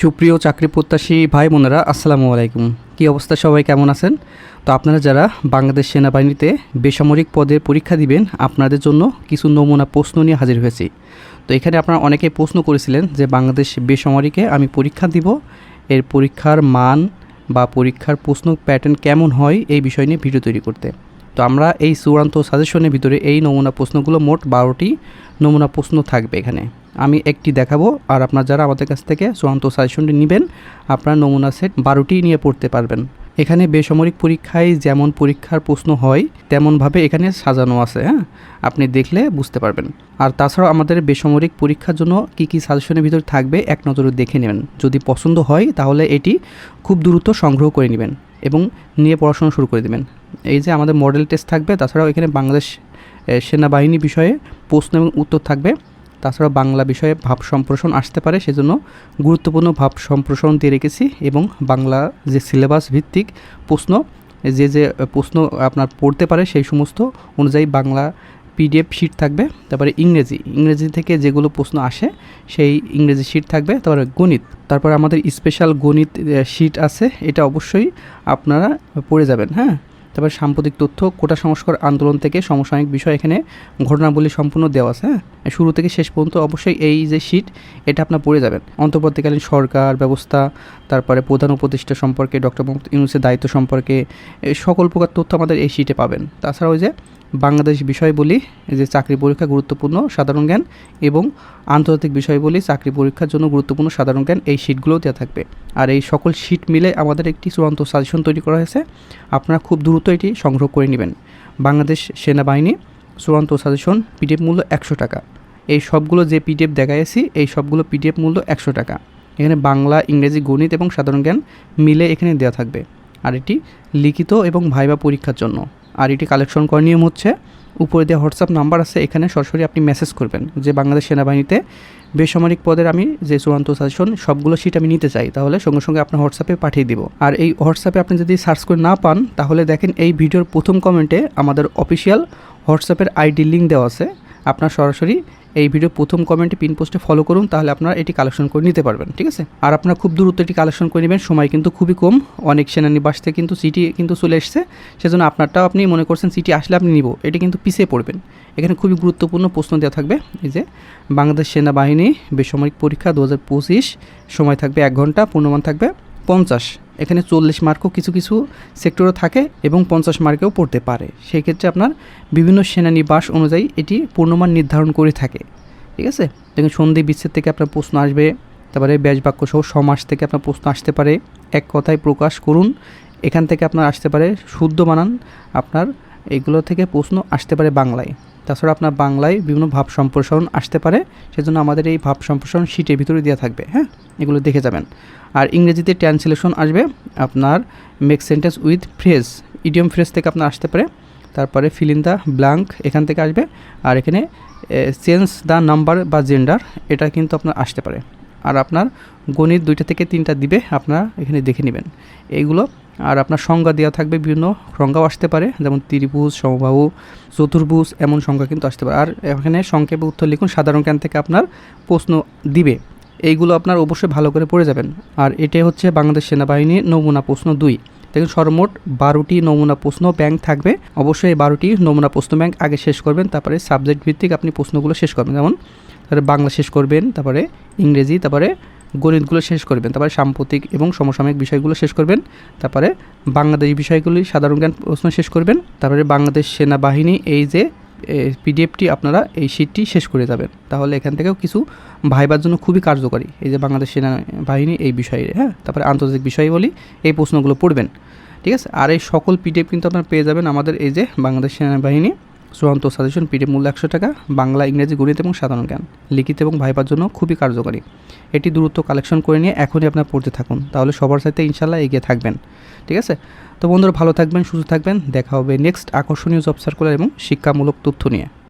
সুপ্রিয় চাকরি প্রত্যাশী ভাই বোনেরা, আসসালামু আলাইকুম। কী অবস্থা সবাই, কেমন আছেন? তো আপনারা যারা বাংলাদেশ সেনাবাহিনীতে বেসামরিক পদে পরীক্ষা দিবেন, আপনাদের জন্য কিছু নমুনা প্রশ্ন নিয়ে হাজির হয়েছি। তো এখানে আপনারা অনেকেই প্রশ্ন করেছিলেন যে বাংলাদেশ বেসামরিকে আমি পরীক্ষা দিব, এর পরীক্ষার মান বা পরীক্ষার প্রশ্ন প্যাটার্ন কেমন হয়, এই বিষয় নিয়ে ভিডিও তৈরি করতে। তো আমরা এই চূড়ান্ত সাজেশনের ভিতরে এই নমুনা প্রশ্নগুলো মোট বারোটি নমুনা প্রশ্ন থাকবে এখানে। আমি একটি দেখাবো আর আপনার যারা আমাদের কাছ থেকে চূড়ান্ত সাজেশনটি নেবেন, আপনার নমুনা সেট বারোটি নিয়ে পড়তে পারবেন। এখানে বেসামরিক পরীক্ষায় যেমন পরীক্ষার প্রশ্ন হয়, তেমনভাবে এখানে সাজানো আছে হ্যাঁ? আপনি দেখলে বুঝতে পারবেন। আর তাছাড়াও আমাদের বেসামরিক পরীক্ষার জন্য কি কি সাজেশনের ভিতর থাকবে এক নজরে দেখে নেবেন। যদি পছন্দ হয় তাহলে এটি খুব দ্রুত সংগ্রহ করে নেবেন। এবং নিয়ে পড়াশোনা শুরু করে দেবেন। এই যে আমাদের মডেল টেস্ট থাকবে, তাছাড়াও এখানে বাংলাদেশ সেনাবাহিনী বিষয়ে প্রশ্ন এবং উত্তর থাকবে। তাছাড়া বাংলা বিষয়ে ভাব সম্প্রসারণ আসতে পারে, সেজন্য গুরুত্বপূর্ণ ভাব সম্প্রসারণ দিয়ে রেখেছি এবং বাংলা যে সিলেবাস ভিত্তিক প্রশ্ন, যে যে প্রশ্ন আপনার পড়তে পারে সেই সমস্ত অনুযায়ী বাংলা পিডিএফ শিট থাকবে, তারপরে ইংরেজি ইংরেজি থেকে যেগুলো প্রশ্ন আসে, সেই ইংরেজি শিট থাকবে, তারপরে গণিত, তারপরে আমাদের স্পেশাল গণিত শিট আছে, এটা অবশ্যই আপনারা পড়ে যাবেন হ্যাঁ? তারপর সাম্প্রতিক তথ্য, কোটা সংস্কার আন্দোলন থেকে সমসাময়িক বিষয় এখানে ঘটনাবলী সম্পূর্ণ দেওয়া আছে হ্যাঁ? শুরু থেকে শেষ পর্যন্ত অবশ্যই এই যে শিট এটা আপনার পড়ে যাবেন। অন্তর্বর্তীকালীন সরকার, ব্যবস্থা, তারপরে প্রধান উপদেষ্টা সম্পর্কে, ডক্টর মোহাম্মদ ইউনুসের দায়িত্ব সম্পর্কে সকল প্রকার তথ্য আমাদের এই শিটে পাবেন। তাছাড়া ওই যে বাংলাদেশ বিষয়বলী এই যে চাকরি পরীক্ষা গুরুত্বপূর্ণ, সাধারণ জ্ঞান এবং আন্তর্জাতিক বিষয়বলী চাকরি পরীক্ষার জন্য গুরুত্বপূর্ণ সাধারণ জ্ঞান, এই শিটগুলোও দেওয়া থাকবে। আর এই সকল শিট মিলে আমাদের একটি চূড়ান্ত সাজেশন তৈরি করা হয়েছে। আপনারা খুব দ্রুত এটি সংগ্রহ করে নেবেন। বাংলাদেশ সেনাবাহিনী চূড়ান্ত সাজেশন পিডিএফ মূল্য একশো টাকা। এই সবগুলো যে পিডিএফ দেখাইছি, এই সবগুলো পিডিএফ মূল্য একশো টাকা। এখানে বাংলা, ইংরেজি, গণিত এবং সাধারণ জ্ঞান মিলে এখানে দেওয়া থাকবে। আর এটি লিখিত এবং ভাইবা পরীক্ষার জন্য। আর এটি কালেকশন করার নিয়ম হচ্ছে, উপরে দেওয়া হোয়াটসঅ্যাপ নাম্বার আছে, এখানে সরাসরি আপনি মেসেজ করবেন যে বাংলাদেশ সেনাবাহিনীতে বেসামরিক পদের আমি যে চূড়ান্ত সাজেশন সবগুলো সিট আমি নিতে চাই। তাহলে সঙ্গে সঙ্গে আপনার হোয়াটসঅ্যাপে পাঠিয়ে দিব। আর এই হোয়াটসঅ্যাপে আপনি যদি সার্চ করে না পান, তাহলে দেখেন এই ভিডিওর প্রথম কমেন্টে আমাদের অফিসিয়াল হোয়াটসঅ্যাপের আইডি লিঙ্ক দেওয়া আছে। আপনার সরাসরি এই ভিডিও প্রথম কমেন্টে পিন পোস্টে ফলো করুন, তাহলে আপনারা এটি কালেকশন করে নিতে পারবেন, ঠিক আছে? আর আপনারা খুব দ্রুত এটি কালেকশন করে নেবেন, সময় কিন্তু খুবই কম। অনেক সেনানিবাস থেকে কিন্তু সিটি কিন্তু চলে এসছে, সেজন্য আপনারটাও আপনি মনে করছেন সিটি আসলে আপনি নিব, এটি কিন্তু পিছিয়ে পড়বেন। এখানে খুবই গুরুত্বপূর্ণ প্রশ্ন দেওয়া থাকবে, এই যে, বাংলাদেশ সেনাবাহিনী বেসামরিক পরীক্ষা দু হাজার পঁচিশ, সময় থাকবে এক ঘণ্টা, পূর্ণমান থাকবে পঞ্চাশ। এখানে চল্লিশ মার্কও কিছু কিছু সেক্টরও থাকে এবং পঞ্চাশ মার্কেও পড়তে পারে। সেই ক্ষেত্রে আপনার বিভিন্ন সেনানিবাস অনুযায়ী এটি পূর্ণমান নির্ধারণ করে থাকে। ঠিক আছে? দেখুন, সন্ধি বিচ্ছেদ থেকে আপনার প্রশ্ন আসবে, তারপরে ব্যাস বাক্য সহ সমাস থেকে আপনার প্রশ্ন আসতে পারে। এক কথায় প্রকাশ করুন, এখান থেকে আপনার আসতে পারে শুদ্ধ বানান, আপনার এগুলো থেকে প্রশ্ন আসতে পারে বাংলায়। তাছাড়া আপনার বাংলায় বিভিন্ন ভাব সম্প্রসারণ আসতে পারে, সেজন্য আমাদের এই ভাব সম্প্রসারণ শিটের ভিতরে দেওয়া থাকবে হ্যাঁ? এগুলো দেখে যাবেন। আর ইংরেজিতে ট্রান্সলেশন আসবে, আপনার make sentence with phrase idiom phrase থেকে আপনার আসতে পারে, তারপরে ফিল ইন দ্য ব্ল্যাঙ্ক এখান থেকে আসবে, আর এখানে চেঞ্জ দ্য নাম্বার বা জেন্ডার এটা কিন্তু আপনার আসতে পারে। আর আপনার গণিত দুইটা থেকে তিনটা দিবে, আপনারা এখানে দেখে নেবেন। এইগুলো, আর আপনার সংজ্ঞা দেওয়া থাকবে, বিভিন্ন সংজ্ঞাও আসতে পারে, যেমন ত্রিভুজ, সমবাহু, চতুর্ভুজ, এমন সংখ্যা কিন্তু আসতে পারে। আর এখানে সংক্ষেপে উত্তর লিখুন, সাধারণ জ্ঞান থেকে আপনার প্রশ্ন দিবে। এইগুলো আপনার অবশ্যই ভালো করে পড়ে যাবেন। আর এটাই হচ্ছে বাংলাদেশ সেনাবাহিনীর নমুনা প্রশ্ন দুই। দেখুন, সর্বমোট বারোটি নমুনা প্রশ্ন ব্যাংক থাকবে। অবশ্যই এই বারোটি নমুনা প্রশ্ন ব্যাংক আগে শেষ করবেন, তারপরে সাবজেক্ট ভিত্তিক আপনি প্রশ্নগুলো শেষ করবেন। যেমন তারপরে বাংলা শেষ করবেন, তারপরে ইংরেজি, তারপরে গণিতগুলো শেষ করবেন, তারপরে সাম্প্রতিক এবং সমসাময়িক বিষয়গুলো শেষ করবেন, তারপরে বাংলাদেশ বিষয়গুলি সাধারণ জ্ঞান প্রশ্ন শেষ করবেন, তারপরে বাংলাদেশ সেনাবাহিনী এই যে পিডিএফটি আপনারা এই শিটটি শেষ করে যাবেন। তাহলে এখান থেকেও কিছু ভাইবার জন্য খুবই কার্যকরী এই যে বাংলাদেশ সেনাবাহিনী এই বিষয়ে হ্যাঁ? তারপরে আন্তর্জাতিক বিষয় বলি, এই প্রশ্নগুলো পড়বেন, ঠিক আছে? আর এই সকল পিডিএফ কিন্তু আপনারা পেয়ে যাবেন আমাদের এই যে বাংলাদেশ সেনাবাহিনী চূড়ান্ত সাজেশন পিডিএফ মূল্য একশো টাকা, বাংলা, ইংরেজি, গণিত এবং সাধারণ জ্ঞান। লিখিত এবং ভাইবার জন্য খুবই কার্যকরী। এটি দূরত্ব কালেকশন করে নিয়ে এখনই আপনার পড়তে থাকুন। তাহলে সবার সাথে ইনশাল্লাহ এগিয়ে থাকবেন। ঠিক আছে? তো বন্ধুরা, ভালো থাকবেন, সুস্থ থাকবেন। দেখা হবে নেক্সট আকর্ষণীয় জব সার্কুলার এবং শিক্ষামূলক তথ্য নিয়ে।